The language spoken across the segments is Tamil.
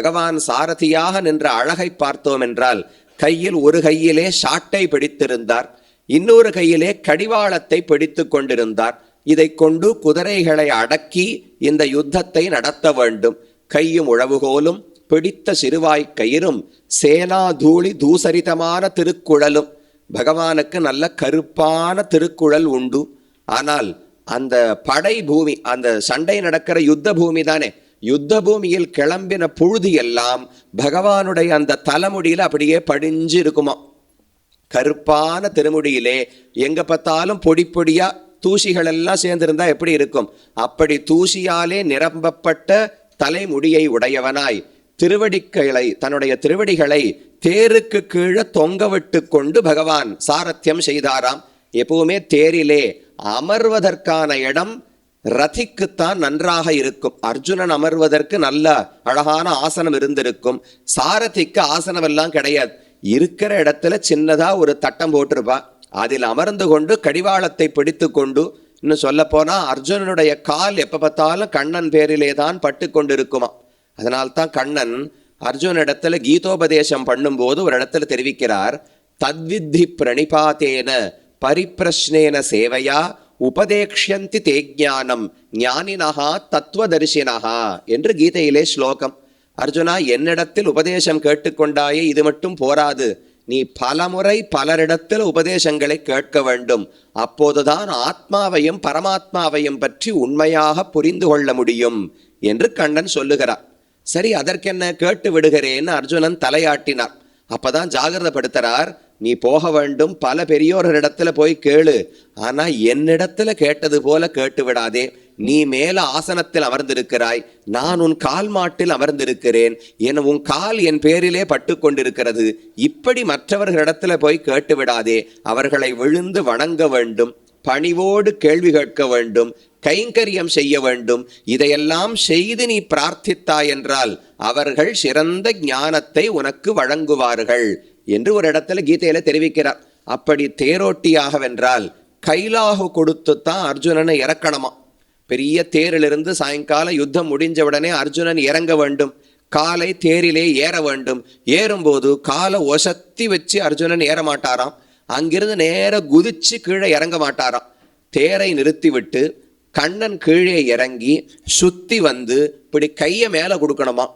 பகவான் சாரதியாக நின்ற அழகை பார்த்தோம் என்றால் கையில் ஒரு கையிலே ஷாட்டை பிடித்திருந்தார் இன்னொரு கையிலே கடிவாளத்தை பிடித்து கொண்டிருந்தார். இதை கொண்டு குதிரைகளை அடக்கி இந்த யுத்தத்தை நடத்த வேண்டும். கையும் உழவுகோலும் பிடித்த சிறுவாய் கயிறும் சேனா தூளி தூசரிதமான திருக்குழலும். பகவானுக்கு நல்ல கருப்பான திருக்குழல் உண்டு. ஆனால் அந்த படை பூமி அந்த சண்டை நடக்கிற யுத்த பூமி தானே யுத்த பூமியில் கிளம்பின புழுதி எல்லாம் பகவானுடைய அந்த தலைமுடியில் அப்படியே படிஞ்சு இருக்குமா. கருப்பான திருமுடியிலே எங்க பார்த்தாலும் பொடி பொடியா தூசிகள் எல்லாம் சேர்ந்திருந்தா எப்படி இருக்கும். அப்படி தூசியாலே நிரம்பப்பட்ட தலைமுடியை உடையவனாய் திருவடிகளை தன்னுடைய திருவடிகளை தேருக்கு கீழே தொங்க விட்டு கொண்டு பகவான் சாரத்தியம் செய்தாராம். எப்பவுமே தேரிலே அமர்வதற்கான இடம் ரதிக்குத்தான் நன்றாக இருக்கும். அர்ஜுனன் அமர்வதற்கு நல்ல அழகான ஆசனம் இருந்திருக்கும். சாரதிக்கு ஆசனம் எல்லாம் கிடையாது. இருக்கிற இடத்துல சின்னதா ஒரு தட்டம் போட்டிருப்பா. அதில் அமர்ந்து கொண்டு கடிவாளத்தை பிடித்து கொண்டு இன்னும் சொல்ல போனா அர்ஜுனனுடைய கால் எப்ப பார்த்தாலும் கண்ணன் பேரிலே தான் பட்டு கொண்டிருக்குமா. அதனால்தான் கண்ணன் அர்ஜுனிடத்துல கீதோபதேசம் பண்ணும்போது ஒரு இடத்துல தெரிவிக்கிறார். தத்வித்தி பிரணிபாத்தேன பரிப்பிரஷ்னேன சேவையா உபதேக்ஷந்தி தே ஜானம் ஞானினஹா தத்துவதரிசினஹா என்று கீதையிலே ஸ்லோகம். அர்ஜுனா என்னிடத்தில் உபதேசம் கேட்டுக்கொண்டாயே இது மட்டும் போராது. நீ பலமுறை பலரிடத்தில் உபதேசங்களை கேட்க வேண்டும். அப்போதுதான் ஆத்மாவையும் பரமாத்மாவையும் பற்றி உண்மையாக புரிந்து கொள்ள முடியும் என்று கண்ணன் சொல்லுகிறார். சரி அதற்கென்ன கேட்டு விடுகிறேன்னு அர்ஜுனன் தலையாட்டினார். அப்பதான் ஜாகிரதப்படுத்துறார். நீ போக வேண்டும். பல பெரியோரிடத்துல போய் கேளு. ஆனா என்னிடத்துல கேட்டது போல கேட்டு விடாதே. நீ மேல ஆசனத்தில் அமர்ந்திருக்கிறாய். நான் உன் கால் மாட்டில் அமர்ந்திருக்கிறேன். என உன் கால் என் பேரிலே பட்டு கொண்டிருக்கிறது. இப்படி மற்றவர்களிடத்துல போய் கேட்டு விடாதே. அவர்களை விழுந்து வணங்க வேண்டும். பணிவோடு கேள்வி கேட்க வேண்டும். கைங்கரியம் செய்ய வேண்டும். இதையெல்லாம் செய்து நீ பிரார்த்தித்தாய் என்றால் அவர்கள் சிறந்த ஞானத்தை உனக்கு வழங்குவார்கள். என்று ஒரு இடத்துல கீதையில தெரிவிக்கிறார். அப்படி தேரோட்டியாக வென்றால் கைலாகு கொடுத்துத்தான் அர்ஜுனனை இறக்கணுமா? பெரிய தேரிலிருந்து சாயங்காலம் யுத்தம் முடிஞ்ச உடனே அர்ஜுனன் இறங்க வேண்டும். காலை தேரிலே ஏற வேண்டும். ஏறும்போது காலை ஒசத்தி வச்சு அர்ஜுனன் ஏற மாட்டாராம். அங்கிருந்து நேர குதிச்சு கீழே இறங்க மாட்டாராம். தேரை நிறுத்திவிட்டு கண்ணன் கீழே இறங்கி சுத்தி வந்து இப்படி கையை மேலே கொடுக்கணுமா?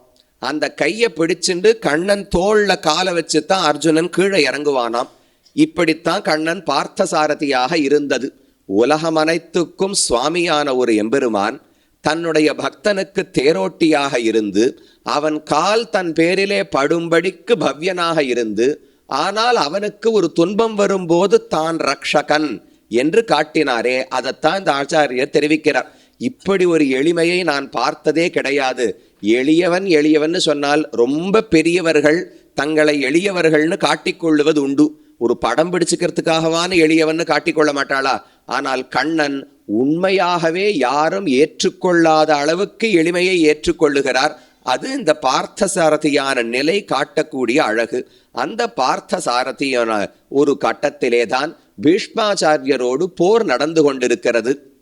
அந்த கையை பிடிச்சிண்டு கண்ணன் தோளில் காலை வச்சு தான் அர்ஜுனன் கீழே இறங்குவானாம். இப்படித்தான் கண்ணன் பார்த்தசாரதியாக இருந்தது. உலகம் அனைத்துக்கும் சுவாமியான ஒரு எம்பெருமான் தன்னுடைய பக்தனுக்கு தேரோட்டியாக இருந்து அவன் கால் தன் பேரிலே படும்படிக்கு பவ்யனாக இருந்து ஆனால் அவனுக்கு ஒரு துன்பம் வரும்போது தான் ரக்ஷகன் என்று காட்டினாரே. அதைத்தான் இந்த ஆச்சாரியர் தெரிவிக்கிறார். இப்படி ஒரு எளிமையை நான் பார்த்ததே கிடையாது. எளியவன் எளியவன் சொன்னால் ரொம்ப பெரியவர்கள் தங்களை எளியவர்கள்னு காட்டிக்கொள்ளுவது உண்டு. ஒரு படம் பிடிச்சுக்கிறதுக்காகவான எளியவன்னு காட்டிக்கொள்ள மாட்டாளா? ஆனால் கண்ணன் உண்மையாகவே யாரும் ஏற்றுக்கொள்ளாத அளவுக்கு எளிமையை ஏற்றுக்கொள்ளுகிறார். அது இந்த பார்த்தசாரதியான நிலை காட்டக்கூடிய அழகு. அந்த பார்த்தசாரதியான ஒரு கட்டத்திலே தான் பீஷ்மாச்சாரியரோடு போர் நடந்து கொண்டிருக்கிறது.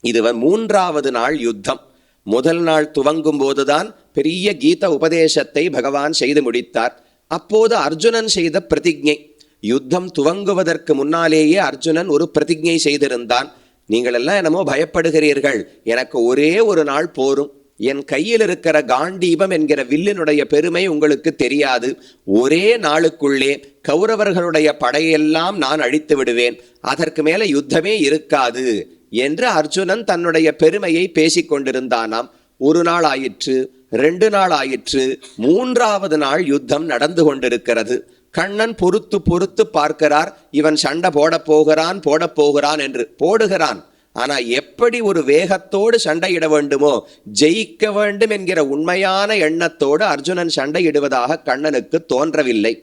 இது மூன்றாவது நாள் யுத்தம். முதல் நாள் துவங்கும் போதுதான் பெரிய கீத உபதேசத்தை பகவான் செய்து முடித்தார். அப்போது அர்ஜுனன் செய்த பிரதிஜை. யுத்தம் துவங்குவதற்கு முன்னாலேயே அர்ஜுனன் ஒரு பிரதிஜை செய்திருந்தான். நீங்கள் எல்லாம் என்னமோ பயப்படுகிறீர்கள். எனக்கு ஒரே ஒரு நாள் போரும். என் கையில் இருக்கிற காண்டீபம் என்கிற வில்லினுடைய பெருமை உங்களுக்கு தெரியாது. ஒரே நாளுக்குள்ளே கௌரவர்களுடைய படையெல்லாம் நான் அழித்து விடுவேன். அதற்கு மேலே யுத்தமே இருக்காது. என்று அர்ஜுனன் தன்னுடைய பெருமையை பேசிக் கொண்டிருந்தானாம். ஒரு நாள் ஆயிற்று ரெண்டு நாள் ஆயிற்று மூன்றாவது நாள் யுத்தம் நடந்து கொண்டிருக்கிறது. கண்ணன் பொறுத்து பொறுத்து பார்க்கிறார் இவன் சண்டை போடப் போகிறான் போடப் போகிறான் என்று போடுகிறான். ஆனால் எப்படி ஒரு வேகத்தோடு சண்டையிட வேண்டுமோ ஜெயிக்க வேண்டும் என்கிற உண்மையான எண்ணத்தோடு அர்ஜுனன் சண்டையிடுவதாக கண்ணனுக்கு தோன்றவில்லை.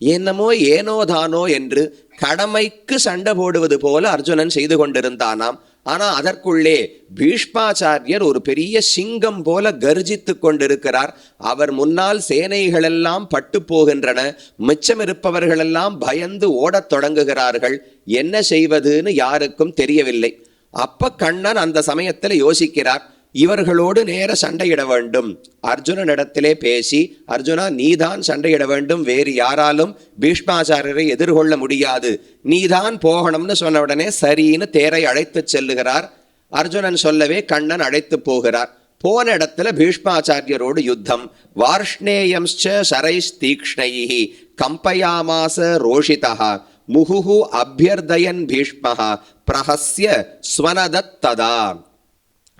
என்னமோ ஏனோதானோ என்று கடமைக்கு சண்டை போடுவது போல அர்ஜுனன் செய்து கொண்டிருந்தானாம். ஆனா அதற்குள்ளே பீஷ்மாச்சாரியர் ஒரு பெரிய சிங்கம் போல கர்ஜித்து கொண்டிருக்கிறார். அவர் முன்னால் சேனைகளெல்லாம் பட்டு போகின்றன. மிச்சம் இருப்பவர்களெல்லாம் பயந்து ஓடத் தொடங்குகிறார்கள். என்ன செய்வதுன்னு யாருக்கும் தெரியவில்லை. அப்ப கண்ணன் அந்த சமயத்துல யோசிக்கிறார். இவர்களோடு நேர சண்டையிட வேண்டும். அர்ஜுனனிடத்திலே பேசி அர்ஜுனா நீதான் சண்டையிட வேண்டும். வேறு யாராலும் பீஷ்மாச்சாரியரை எதிர்கொள்ள முடியாது. நீதான் போகணும்னு சொன்ன உடனே சரின்னு தேரை அழைத்துச் செல்லுகிறார். அர்ஜுனன் சொல்லவே கண்ணன் அழைத்து போகிறார். போன இடத்துல பீஷ்மாச்சாரியரோடு யுத்தம். வார்ஷ்ணேயம்ச்ச சரைஸ் தீக்ஷ்ணயி கம்பயாமாச ரோஷிதா முகுஹு அபியர்தயன் பீஷ்மஹா பிரஹஸ்ய ஸ்வனதத்ததா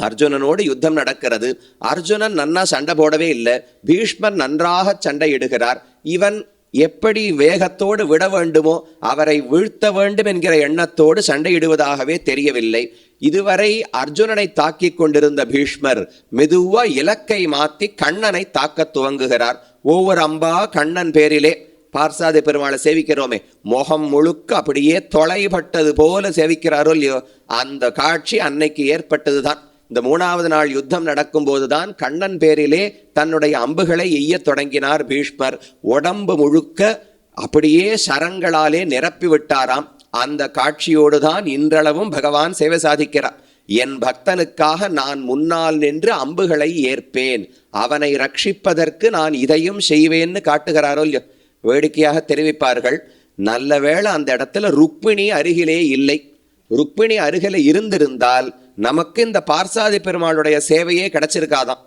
அர்ஜுனனோடு யுத்தம் நடக்கிறது. அர்ஜுனன் நன்னா சண்டை போடவே இல்லை. பீஷ்மர் நன்றாக சண்டையிடுகிறார். இவன் எப்படி வேகத்தோடு விட வேண்டுமோ அவரை வீழ்த்த வேண்டும் என்கிற எண்ணத்தோடு சண்டையிடுவதாகவே தெரியவில்லை. இதுவரை அர்ஜுனனை தாக்கிக் கொண்டிருந்த பீஷ்மர் மெதுவா இலக்கை மாற்றி கண்ணனை தாக்கத் துவங்குகிறார். ஒவ்வொரு அம்பா கண்ணன் பேரிலே பார்சாதி பெருமாளை சேவிக்கிறோமே முகம் முழுக்க அப்படியே தொலைபட்டது போல சேவிக்கிறாரோ இல்லையோ? அந்த காட்சி அன்னைக்கு ஏற்பட்டதுதான். இந்த மூணாவது நாள் யுத்தம் நடக்கும்போதுதான் கண்ணன் பேரிலே தன்னுடைய அம்புகளை எய்யத் தொடங்கினார் பீஷ்மர். உடம்பு முழுக்க அப்படியே சரங்களாலே நிரப்பி விட்டாராம். அந்த காட்சியோடு தான் இன்றளவும் பகவான் சேவை சாதிக்கிறார். என் பக்தனுக்காக நான் முன்னால் நின்று அம்புகளை ஏற்பேன். அவனை ரட்சிப்பதற்கு நான் இதையும் செய்வேன்னு காட்டுகிறாரோ இல்லையோ? வேடிக்கையாக தெரிவிப்பார்கள். நல்ல வேளை அந்த இடத்துல ருக்மிணி அருகிலே இல்லை. ருக்மிணி அருகில இருந்திருந்தால் நமக்கு இந்த பார்சாதி பெருமாளுடைய சேவையே கிடைச்சிருக்காதாம்.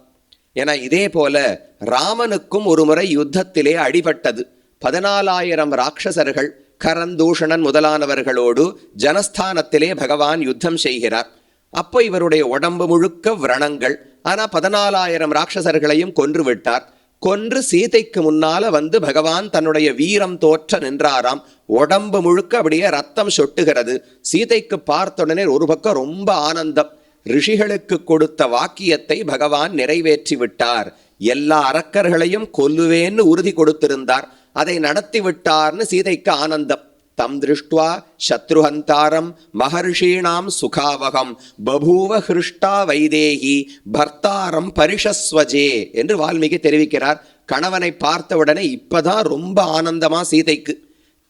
என இதே போல ராமனுக்கும் ஒரு முறை யுத்தத்திலே அடிபட்டது. பதினாலாயிரம் ராட்சசர்கள் கரந்தூஷணன் முதலானவர்களோடு ஜனஸ்தானத்திலே பகவான் யுத்தம் செய்கிறார். அப்போ இவருடைய உடம்பு முழுக்க விரணங்கள். ஆனா பதினாலாயிரம் ராட்சசர்களையும் கொன்று விட்டார். கொன்று சீதைக்கு முன்னால வந்து பகவான் தன்னுடைய வீரம் தோற்ற நின்றாராம். உடம்பு முழுக்க அப்படியே ரத்தம் சொட்டுகிறது. சீதைக்கு பார்த்த உடனே ஒரு பக்கம் ரொம்ப ஆனந்தம். ரிஷிகளுக்கு கொடுத்த வாக்கியத்தை பகவான் நிறைவேற்றி விட்டார். எல்லா அரக்கர்களையும் கொல்லுவேன்னு உறுதி கொடுத்திருந்தார். அதை நடத்தி விட்டார்னு சீதைக்கு ஆனந்தம். தம் திருஷ்டுவா சத்ருஹந்தாரம் மகர்ஷீணாம் சுகாவகம் பபூவ ஹிருஷ்டா வைதேகி பர்த்தாரம் பரிஷஸ்வஜே என்று வால்மீகி தெரிவிக்கிறார். கணவனை பார்த்தவுடனே இப்பதான் ரொம்ப ஆனந்தமா சீதைக்கு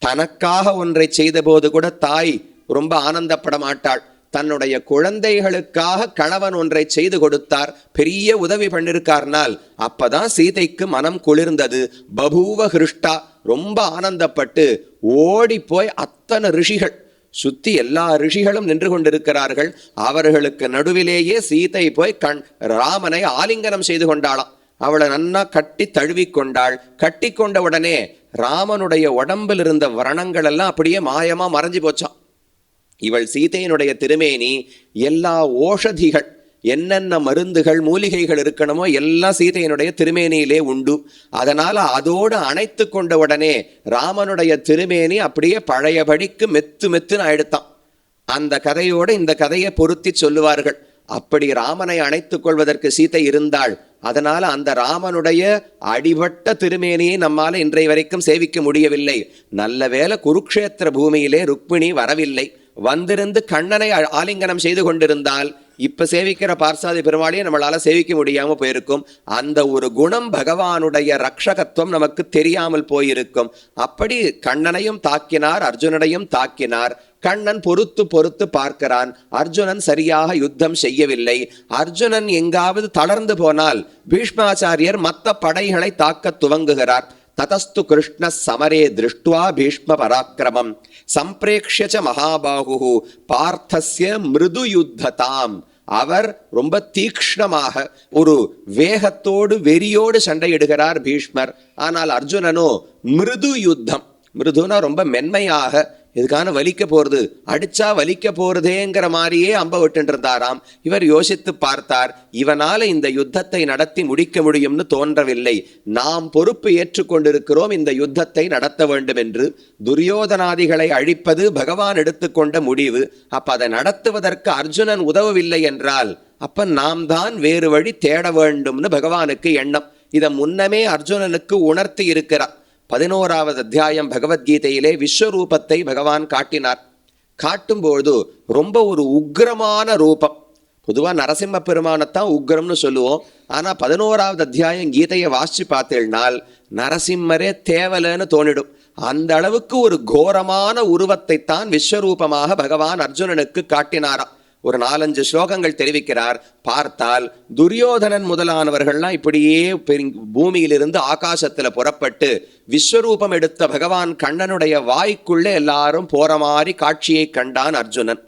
தனக்காக ஒன்றை செய்தபோது கூட தாய் ரொம்ப ஆனந்தப்பட மாட்டாள். தன்னுடைய குழந்தைகளுக்காக கணவன் ஒன்றை செய்து கொடுத்தார். பெரிய உதவி பண்ணிருக்கார்னால் அப்பதான் சீதைக்கு மனம் குளிர்ந்தது. பபூவ ஹிருஷ்டா ரொம்ப ஆனந்தப்பட்டு ஓடி போய் அத்தனை ரிஷிகள் சுத்தி எல்லா ரிஷிகளும் நின்று கொண்டிருக்கிறார்கள். அவர்களுக்கு நடுவிலேயே சீதை போய் கண் ராமனை ஆலிங்கனம் செய்து கொண்டாளாம். அவளை நன்னா கட்டி தழுவி கொண்டாள். கட்டி கொண்ட உடனே ராமனுடைய உடம்பில் இருந்த வரணங்கள் எல்லாம் அப்படியே மாயமா மறைஞ்சு போச்சாம். இவள் சீதையினுடைய திருமேனி எல்லா ஓஷதிகள் என்னென்ன மருந்துகள் மூலிகைகள் இருக்கணுமோ எல்லாம் சீதையினுடைய திருமேனியிலே உண்டு. அதனால அதோடு அணைத்து கொண்ட உடனே ராமனுடைய திருமேனி அப்படியே பழையபடிக்கு மெத்து மெத்துன்னு ஆயிடுத்தான். அந்த கதையோட இந்த கதையை பொருத்தி சொல்லுவார்கள். அப்படி ராமனை அணைத்துக் கொள்வதற்கு சீதை இருந்தாள். அதனால அந்த ராமனுடைய அடிபட்ட திருமேனியை நம்மால இன்றைய வரைக்கும் சேவிக்க முடியவில்லை. நல்ல வேளை குருக்ஷேத்திர பூமியிலே ருக்மிணி வரவில்லை. வந்திருந்து கண்ணனை ஆலிங்கனம் செய்து கொண்டிருந்தால் இப்போ சேவிக்கிற பார்சாதி பெருமாளையும் நம்மளால் சேவிக்க முடியாமல் போயிருக்கும். அந்த ஒரு குணம் பகவானுடைய ரக்ஷகத்துவம் நமக்கு தெரியாமல் போயிருக்கும். அப்படி கண்ணனையும் தாக்கினார் அர்ஜுனனையும் தாக்கினார். கண்ணன் பொறுத்து பொறுத்து பார்க்கிறான். அர்ஜுனன் சரியாக யுத்தம் செய்யவில்லை. அர்ஜுனன் எங்காவது தளர்ந்து போனால் பீஷ்மாச்சாரியர் மற்ற படைகளை தாக்க துவங்குகிறார். ததஸ்து கிருஷ்ண சமரே திருஷ்டுவா பீஷ்ம பராக்கிரமம் சம்பிரேக்ஷ ச மகாபாகு பார்த்தஸ்ய மிருது யுத்ததாம் அவர் ரொம்ப தீக்ஷ்ணமாக ஒரு வேகத்தோடு வெறியோடு சண்டையிடுகிறார் பீஷ்மர் ஆனால் அர்ஜுனனோ மிருது யுத்தம் மிருதுனா ரொம்ப மென்மையாக இதுக்கான வலிக்க போறது? அடிச்சா வலிக்க போகிறதேங்கிற மாதிரியே அம்ப விட்டுன்றிருந்தாராம் இவர் யோசித்து பார்த்தார் இவனால இந்த யுத்தத்தை நடத்தி முடிக்க முடியும்னு தோன்றவில்லை. நாம் பொறுப்பு ஏற்றுக்கொண்டிருக்கிறோம் இந்த யுத்தத்தை நடத்த வேண்டும் என்று துரியோதனாதிகளை அழிப்பது பகவான் எடுத்துக்கொண்ட முடிவு. அப்ப அதை நடத்துவதற்கு அர்ஜுனன் உதவவில்லை என்றால் அப்ப நாம் தான் வேறு வழி தேட வேண்டும்னு பகவானுக்கு எண்ணம். இதை முன்னமே அர்ஜுனனுக்கு உணர்த்தி இருக்கிறார். பதினோராவது அத்தியாயம் பகவத்கீதையிலே விஸ்வரூபத்தை பகவான் காட்டினார். காட்டும்பொழுது ரொம்ப ஒரு உக்கிரமான ரூபம். பொதுவாக நரசிம்ம பெருமானைத்தான் உக்கிரம்னு சொல்லுவோம். ஆனால் பதினோராவது அத்தியாயம் கீதையை வாசிச்சு பார்த்தேனால் நரசிம்மரே தேவலைன்னு தோணிடும். அந்த அளவுக்கு ஒரு கோரமான உருவத்தை தான் விஸ்வரூபமாக பகவான் அர்ஜுனனுக்கு காட்டினாராம். ஒரு நாலஞ்சு ஸ்லோகங்கள் தெரிவிக்கிறார். பார்த்தால் துரியோதனன் முதலானவர்கள்லாம் இப்படியே பூமியிலிருந்து ஆகாசத்தில் புறப்பட்டு விஸ்வரூபம் எடுத்த பகவான் கண்ணனுடைய வாய்க்குள்ளே எல்லாரும் போற மாதிரி காட்சியை கண்டான் அர்ஜுனன்.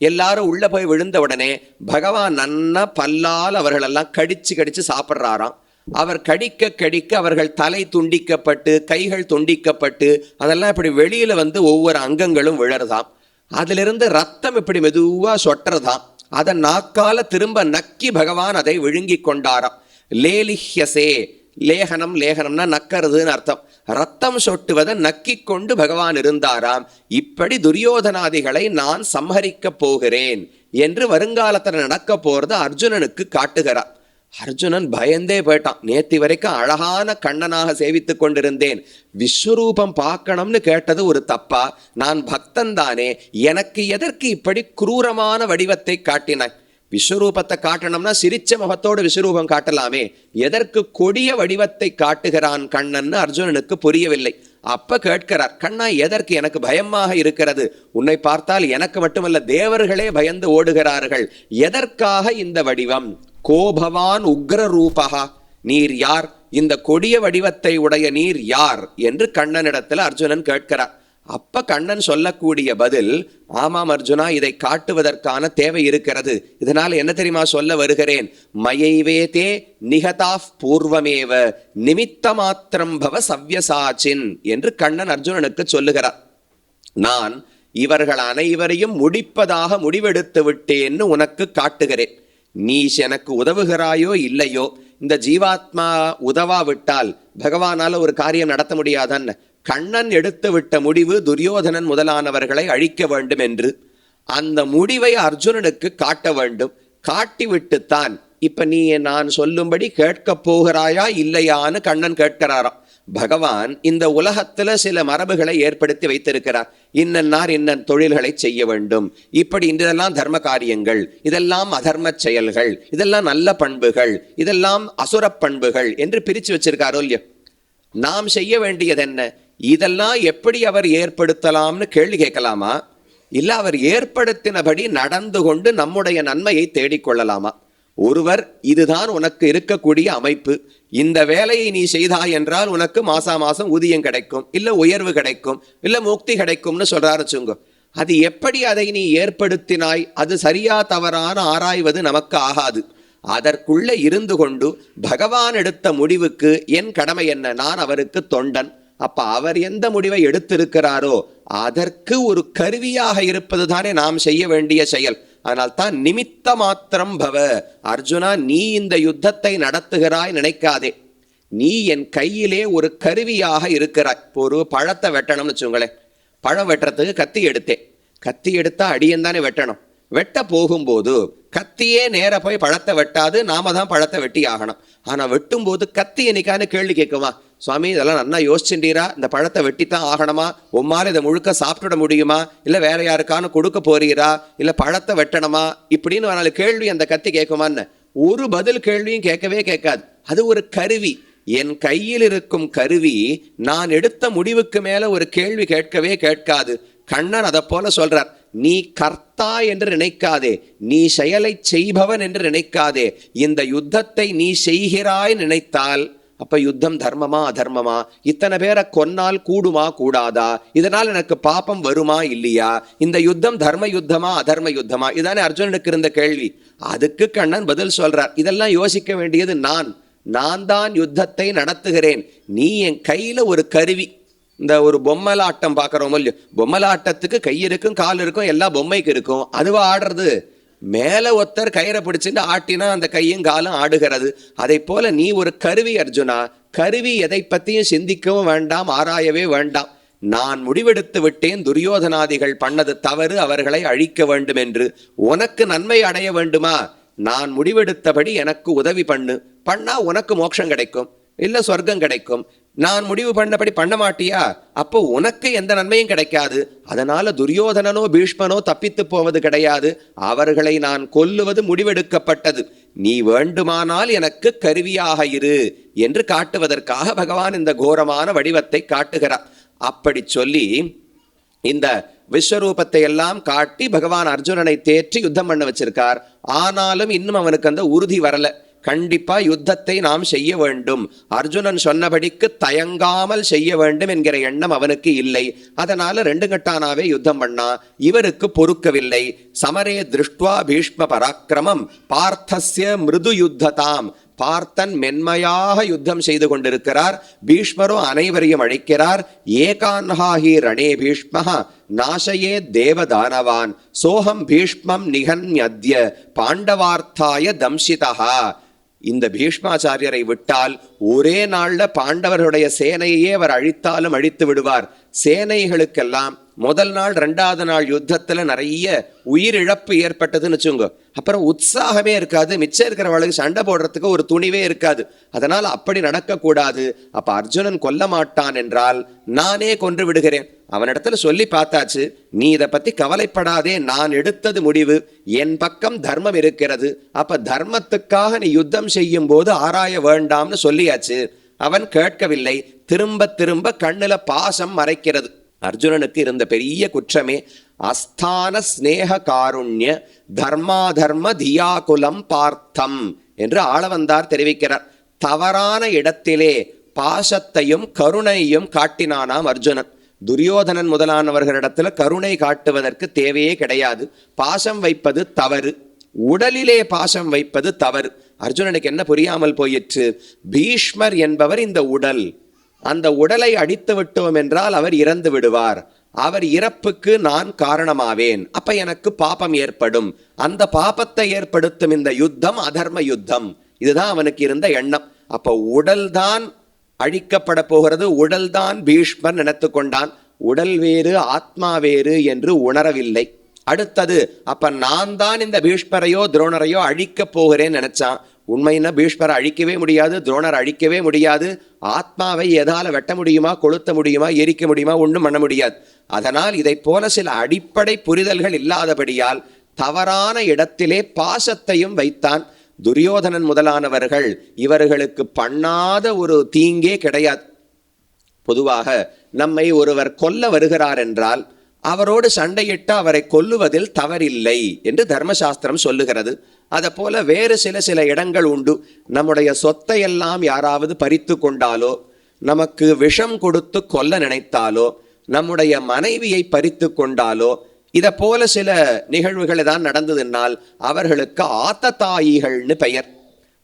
எல்லாரும் உள்ளே போய் விழுந்த உடனே பகவான் நன்னா பல்லால் அவர்களெல்லாம் கடிச்சு கடிச்சு சாப்பிட்றாராம். அவர் கடிக்க கடிக்க அவர்கள் தலை துண்டிக்கப்பட்டு கைகள் துண்டிக்கப்பட்டு அதெல்லாம் இப்படி வெளியில் வந்து ஒவ்வொரு அங்கங்களும் விழறதாம். அதிலிருந்து ரத்தம் இப்படி மெதுவாக சொட்டுறதாம் அதை நாக்கால திரும்ப நக்கி பகவான் அதை விழுங்கி கொண்டாராம். லேலிஹ்யசே லேகனம் லேகனம்னா நக்கறதுன்னு அர்த்தம். ரத்தம் சொட்டுவதை நக்கி கொண்டு பகவான் இருந்தாராம். இப்படி துரியோதனாதிகளை நான் சம்ஹரிக்கப் போகிறேன் என்று வருங்காலத்தில் நடக்க போறது அர்ஜுனனுக்கு காட்டுகிறார். அர்ஜுனன் பயந்தே போயிட்டான். நேத்தி வரைக்கும் அழகான கண்ணனாக சேவித்துக் கொண்டிருந்தேன். விஸ்வரூபம் பார்க்கணும்னு கேட்டது ஒரு தப்பா? நான் பக்தன் தானே. எனக்கு எதற்கு இப்படி குரூரமான வடிவத்தை காட்டினாய் விஸ்வரூபத்தை காட்டணும்னா சிரிச்ச முகத்தோடு விஸ்வரூபம் காட்டலாமே. எதற்கு கொடிய வடிவத்தை காட்டுகிறான் கண்ணன்னு அர்ஜுனனுக்கு புரியவில்லை. அப்ப கேட்கிறார் கண்ணா எதற்கு எனக்கு பயமாக இருக்கிறது? உன்னை பார்த்தால் எனக்கு மட்டுமல்ல தேவர்களே பயந்து ஓடுகிறார்கள். எதற்காக இந்த வடிவம்? கோபவான் உக்ர ரூபகா நீர் யார்? இந்த கொடிய வடிவத்தை உடைய நீர் யார்? என்று கண்ணனிடத்தில் அர்ஜுனன் கேட்கிறார். அப்ப கண்ணன் சொல்லக்கூடிய பதில் ஆமாம் அர்ஜுனா இதை காட்டுவதற்கான தேவை இருக்கிறது. இதனால் என்ன தெரியுமா சொல்ல வருகிறேன்? மயைவேதே நிகதா பூர்வமேவ நிமித்த மாத்திரம் பவ சவ்யசாச்சின் என்று கண்ணன் அர்ஜுனனுக்கு சொல்லுகிறார். நான் இவர்கள் அனைவரையும் முடிப்பதாக முடிவெடுத்து விட்டேன்னு உனக்கு காட்டுகிறேன். நீ எனக்கு உதவுகிறாயோ இல்லையோ இந்த ஜீவாத்மா உதவாவிட்டால் பகவானால ஒரு காரியம் நடத்த முடியாதன் கண்ணன் எடுத்து விட்ட முடிவு துரியோதனன் முதலானவர்களை அழிக்க வேண்டும் என்று. அந்த முடிவை அர்ஜுனனுக்கு காட்ட வேண்டும். காட்டிவிட்டுத்தான் இப்ப நீ நான் சொல்லும்படி கேட்கப் போகிறாயா இல்லையான்னு கண்ணன் கேட்கிறாராம். பகவான் இந்த உலகத்துல சில மரபுகளை ஏற்படுத்தி வைத்திருக்கிறார். இன்னன்னார் இன்னன் தொழில்களை செய்ய வேண்டும். இப்படி இதெல்லாம் தர்ம காரியங்கள் இதெல்லாம் அதர்ம செயல்கள் இதெல்லாம் நல்ல பண்புகள் இதெல்லாம் அசுரப் பண்புகள் என்று பிரிச்சு வச்சிருக்காரோ இல்லையோ? நாம் செய்ய வேண்டியது என்ன? இதெல்லாம் எப்படி அவர் ஏற்படுத்தலாம்னு கேள்வி கேட்கலாமா? இல்லை அவர் ஏற்படுத்தினபடி நடந்து கொண்டு நம்முடைய நன்மையை தேடிக்கொள்ளலாமா? ஒருவர் இதுதான் உனக்கு இருக்கக்கூடிய அமைப்பு. இந்த வேலையை நீ செய்தாய் என்றால் உனக்கு மாசா மாசம் ஊதியம் கிடைக்கும் இல்லை உயர்வு கிடைக்கும் இல்லை முக்தி கிடைக்கும்னு சொல்றாரு வச்சுங்க அது எப்படி அதை நீ ஏற்படுத்தினாய்? அது சரியா தவறான ஆராய்வது நமக்கு ஆகாது. அதற்குள்ளே இருந்து கொண்டு பகவான் எடுத்த முடிவுக்கு என் கடமை என்ன? நான் அவருக்கு தொண்டன். அப்ப அவர் எந்த முடிவை எடுத்திருக்கிறாரோ அதற்கு ஒரு கருவியாக இருப்பது தானே நாம் செய்ய வேண்டிய செயல். அதனால் தான் நிமித்த மாத்திரம் பவ. அர்ஜுனா நீ இந்த யுத்தத்தை நடத்துகிறாய் நினைக்காதே. நீ என் கையிலே ஒரு கருவியாக இருக்கிறாய். இப்போ ஒரு பழத்தை வெட்டணும்னு வச்சுங்களேன் பழம் வெட்டுறதுக்கு கத்தி எடுத்தேன் கத்தி எடுத்தா அடியன் தானே வெட்டணும். வெட்ட போகும்போது கத்தியே நேர போய் பழத்தை வெட்டாது நாம தான் பழத்தை வெட்டி ஆகணும் ஆனா வெட்டும்போது கத்தி என்னைக்கான கேள்வி கேட்குமா? சுவாமி இதெல்லாம் நல்லா யோசிச்சுட்டீரா? இந்த பழத்தை வெட்டித்தான் ஆகணுமா? உம்மால் இதை முழுக்க சாப்பிட்டுட முடியுமா? இல்லை வேற யாருக்கான கொடுக்க போறீரா? இல்லை பழத்தை வெட்டணுமா? இப்படின்னு ஒரு நாலு கேள்வி அந்த கத்தி கேட்குமான்னு. ஒரு பதில் கேள்வியும் கேட்கவே கேட்காது. அது ஒரு கருவி. என் கையில் இருக்கும் கருவி நான் எடுத்த முடிவுக்கு மேலே ஒரு கேள்வி கேட்கவே கேட்காது. கண்ணன் அதை போல சொல்றார். நீ கர்த்தா என்று நினைக்காதே. நீ செயலை செய்பவன் என்று நினைக்காதே. இந்த யுத்தத்தை நீ செய்கிறாய் நினைத்தால் அப்போ யுத்தம் தர்மமா அதர்மமா? இத்தனை பேரை கொன்னால் கூடுமா கூடாதா? இதனால் எனக்கு பாப்பம் வருமா இல்லையா? இந்த யுத்தம் தர்ம யுத்தமா அதர்ம யுத்தமா? இதானே அர்ஜுனனுக்கு இருந்த கேள்வி. அதுக்கு கண்ணன் பதில் சொல்றார். இதெல்லாம் யோசிக்க வேண்டியது நான். நான் தான் யுத்தத்தை நடத்துகிறேன். நீ என் கையில் ஒரு கருவி. இந்த ஒரு பொம்மலாட்டம் பார்க்குறோமோ இல்லையோ? பொம்மலாட்டத்துக்கு கை இருக்கும் கால் இருக்கும் எல்லா பொம்மைக்கு இருக்கும். அதுவா ஆடுறது? மேலே ஒருத்தர் கயிறை பிடிச்சிட்டு ஆட்டினா அந்த கையும் காலும் ஆடுகிறது. அதை போல நீ ஒரு கருவி அர்ஜுனா. கருவி எதை பற்றியும் சிந்திக்கவும் வேண்டாம் ஆராயவே வேண்டாம். நான் முடிவெடுத்து விட்டேன் துரியோதனாதிகள் பண்ணது தவறு அவர்களை அழிக்க வேண்டும் என்று உனக்கு நன்மை அடைய வேண்டுமா? நான் முடிவெடுத்தபடி எனக்கு உதவி பண்ணு. பண்ணா உனக்கு மோட்சம் கிடைக்கும். இல்ல சொர்க்கம் கிடைக்கும். நான் முடிவு பண்ணபடி பண்ண மாட்டியா? அப்போ உனக்கு எந்த நன்மையும் கிடைக்காது. அதனால துரியோதனனோ பீஷ்மனோ தப்பித்து போவது கிடையாது. அவர்களை நான் கொல்லுவது முடிவெடுக்கப்பட்டது. நீ வேண்டுமானால் எனக்கு கருவியாக இரு என்று காட்டுவதற்காக பகவான் இந்த கோரமான வடிவத்தை காட்டுகிறார். அப்படி சொல்லி இந்த விஸ்வரூபத்தை எல்லாம் காட்டி பகவான் அர்ஜுனனை தேற்றி யுத்தம் பண்ண வச்சிருக்கார். ஆனாலும் இன்னும் அவனுக்கு அந்த உறுதி வரல. கண்டிப்பா யுத்தத்தை நாம் செய்ய வேண்டும். அர்ஜுனன் சொன்னபடிக்கு தயங்காமல் செய்ய வேண்டும் என்கிற எண்ணம் அவனுக்கு இல்லை. அதனால ரெண்டு கட்டானாவே யுத்தம் பண்ணா. இவருக்கு பொறுக்கவில்லை. சமரே திருஷ்டுவா பீஷ்ம பராக்கிரமம் பார்த்தஸ்ய மிருது யுத்ததாம். பார்த்தன் மென்மையாக யுத்தம் செய்து கொண்டிருக்கிறார். பீஷ்மரோ அனைவரையும் அழைக்கிறார். ஏகான்ஹாஹி ரணே பீஷ்மஹ நாசயே தேவதானவான். சோகம் பீஷ்மம் நிகன்யத்ய பாண்டவார்த்தாய தம்சிதா இந்த பீஷ்மாச்சாரியரை விட்டால் ஒரே நாள்ல பாண்டவர்களுடைய சேனையே அவர் அழித்தாலும் அழித்து விடுவார். சேனைகளுக்கெல்லாம் முதல் நாள் ரெண்டாவது நாள் யுத்தத்துல நிறைய உயிரிழப்பு ஏற்பட்டதுன்னு வச்சுங்க அப்புறம் உற்சாகமே இருக்காது மிச்சம் இருக்கிறவளுக்கு சண்டை போடுறதுக்கு ஒரு துணிவே இருக்காது. அதனால் அப்படி நடக்கக்கூடாது. அப்ப அர்ஜுனன் கொல்ல மாட்டான் என்றால் நானே கொன்று விடுகிறேன். அவனிடத்துல சொல்லி பார்த்தாச்சு நீ இதை பத்தி கவலைப்படாதே நான் எடுத்தது முடிவு. என் பக்கம் தர்மம் இருக்கிறது. அப்ப தர்மத்துக்காக நீ யுத்தம் செய்யும் போது ஆராய வேண்டாம்னு சொல்லியாச்சு. அவன் கேட்கவில்லை. திரும்ப திரும்ப கண்ணுல பாசம் மறைக்கிறது. அர்ஜுனனுக்கு இருந்த பெரிய குற்றமே அஸ்தான ஸ்நேக காருண்ய தர்மாதர்ம தியாகுலம் பார்த்தம் என்று ஆளவந்தார் தெரிவிக்கிறார். தவறான இடத்திலே பாசத்தையும் கருணையும் காட்டினானாம் அர்ஜுனன். துரியோதனன் முதலானவர்களிடத்துல கருணை காட்டுவதற்கு தேவையே கிடையாது. பாசம் வைப்பது தவறு. உடலிலே பாசம் வைப்பது தவறு. அர்ஜுனனுக்கு என்ன புரியாமல் போயிற்று? பீஷ்மர் என்பவர் இந்த உடல். அந்த உடலை அடித்து விட்டோம் என்றால் அவர் இறந்து விடுவார். அவர் இறப்புக்கு நான் காரணமாவேன். அப்ப எனக்கு பாபம் ஏற்படும். அந்த பாபத்தை ஏற்படுத்தும் இந்த யுத்தம் அதர்ம யுத்தம். இதுதான் அவனுக்கு இருந்த எண்ணம். அப்ப உடல்தான் அழிக்கப்பட போகிறது. உடல்தான் பீஷ்மர் நினைத்து கொண்டான். உடல் வேறு ஆத்மா வேறு என்று உணரவில்லை. அடுத்தது அப்ப நான் தான் இந்த பீஷ்மரையோ துரோணரையோ அழிக்கப் போகிறேன் நினைச்சான் உண்மைன்னா பீஷ்மரை அழிக்கவே முடியாது துரோணர் அழிக்கவே முடியாது ஆத்மாவை எதால வெட்ட முடியுமா கொளுத்த முடியுமா எரிக்க முடியுமா ஒன்றும் பண்ண முடியாது. அதனால் இதை போல சில அடிப்படை புரிதல்கள் இல்லாதபடியால் தவறான இடத்திலே பாசத்தையும் வைத்தான். துரியோதனன் முதலானவர்கள் இவர்களுக்கு பண்ணாத ஒரு தீங்கே கிடையாது. பொதுவாக நம்மை ஒருவர் கொல்ல வருகிறார் என்றால் அவரோடு சண்டையிட்டு அவரை கொல்லுவதில் தவறில்லை என்று தர்மசாஸ்திரம் சொல்லுகிறது. அதை போல வேறு சில சில இடங்கள் உண்டு. நம்முடைய சொத்தை எல்லாம் யாராவது பறித்து கொண்டாலோ நமக்கு விஷம் கொடுத்து கொல்ல நினைத்தாலோ நம்முடைய மனைவியை பறித்து கொண்டாலோ இதை போல சில நிகழ்வுகள் தான் நடந்ததுனால் அவர்களுக்கு ஆத்த தாயிகள்னு பெயர்.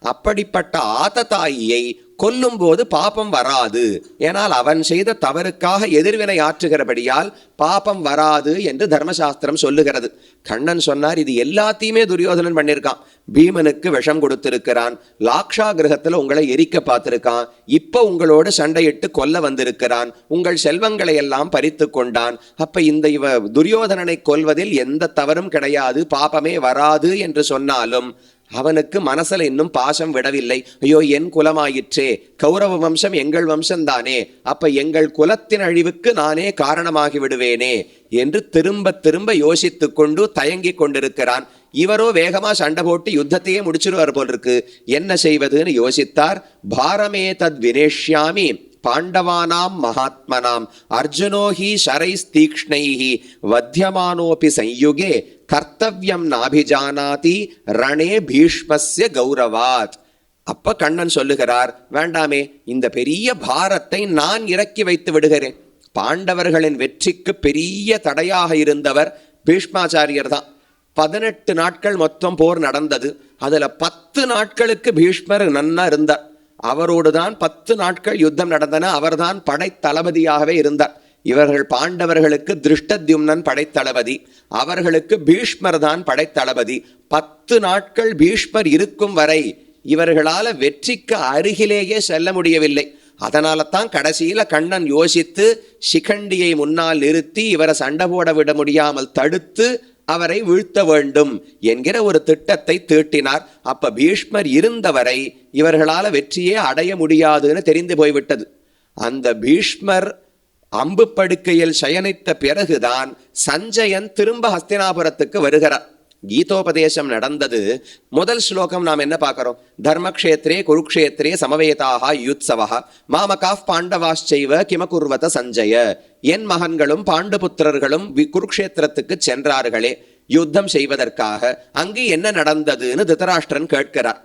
அப்படிப்பட்ட ஆத்த தாயியை போது பாபம் வராது. ஏனால் அவன் செய்த தவறுக்காக எதிர்வினை ஆற்றுகிறபடியால் பாபம் வராது என்று தர்மசாஸ்திரம் சொல்லுகிறது. கண்ணன் சொன்னார் இது எல்லாத்தையுமே துரியோதனன் பண்ணியிருக்கான் பீமனுக்கு விஷம் கொடுத்திருக்கிறான். லாக்ஷா கிரகத்துல உங்களை எரிக்க பார்த்திருக்கான். இப்ப உங்களோடு சண்டையிட்டு கொல்ல வந்திருக்கிறான். உங்கள் செல்வங்களை எல்லாம் பறித்து கொண்டான். அப்ப இந்த இவ துரியோதனனை கொல்வதில் எந்த தவறும் கிடையாது. பாபமே வராது என்று சொன்னாலும் அவனுக்கு மனசுல இன்னும் பாசம் விடவில்லை. ஐயோ என் குலமாயிற்றே கௌரவ வம்சம் எங்கள் வம்சம்தானே அப்ப எங்கள் குலத்தின் அழிவுக்கு நானே காரணமாகி விடுவேனே என்று திரும்ப திரும்ப யோசித்துக் கொண்டு தயங்கிக் கொண்டிருக்கிறான். இவரோ வேகமா சண்டை போட்டு யுத்தத்தையே முடிச்சிருவார் போல் இருக்கு. என்ன செய்வதுன்னு யோசித்தார். பாரமே தத் வினேஷ்யாமி. பாண்டவானாம் மகாத்மனாம். அர்ஜுனோஹி ஷரைஸ்தீக்ஷ்ணைஹி வத்தியமானோபி சயுகே கர்த்தவியம் நாபிஜானாதி ரணே பீஷ்மஸ்ய கௌரவாத். அப்ப கண்ணன் சொல்லுகிறார் வேண்டாமே இந்த பெரிய பாரத்தை நான் இறக்கி வைத்து விடுகிறேன். பாண்டவர்களின் வெற்றிக்கு பெரிய தடையாக இருந்தவர் பீஷ்மாச்சாரியர் தான். பதினெட்டு நாட்கள் மொத்தம் போர் நடந்தது. அதுல பத்து நாட்களுக்கு பீஷ்மர் நன்னா இருந்தார். அவரோடு தான் பத்து நாட்கள் யுத்தம் நடந்தன. அவர்தான் படைத்தளபதியாகவே இருந்தார். இவர்கள் பாண்டவர்களுக்கு திருஷ்டத்யும்னன் படைத்தளபதி அவர்களுக்கு பீஷ்மர் தான் படைத்தளபதி பத்து நாட்கள் பீஷ்மர் இருக்கும் வரை இவர்களால் வெற்றிக்கு அருகிலேயே செல்ல முடியவில்லை. அதனால தான் கடைசியில் கண்ணன் யோசித்து சிகண்டியை முன்னால் நிறுத்தி இவரை சண்டை போட விட முடியாமல் தடுத்து அவரை வீழ்த்த வேண்டும் என்கிற ஒரு திட்டத்தை தீட்டினார். அப்ப பீஷ்மர் இருந்தவரை இவர்களால வெற்றியே அடைய முடியாதுன்னு தெரிந்து போய்விட்டது. அந்த பீஷ்மர் அம்பு படுக்கையில் சயனித்த பிறகுதான் சஞ்சயன் திரும்ப ஹஸ்தினாபுரத்துக்கு வருகிறார். கீதோபதேசம் நடந்தது. முதல் ஸ்லோகம் நாம் என்ன பார்க்கிறோம்? தர்மக்ஷேத்ரே குருக்ஷேத்ரே சமவேதாக யுத்சவா மாமகாஃப் பாண்டவாஷ்சைவ கிமகுர்வத சஞ்சய. என் மகன்களும் பாண்டபுத்திரர்களும் வி குருக்ஷேத்திரத்துக்கு சென்றார்களே. யுத்தம் செய்வதற்காக. அங்கு என்ன நடந்ததுன்னு திருதராஷ்டிரன் கேட்கிறார்.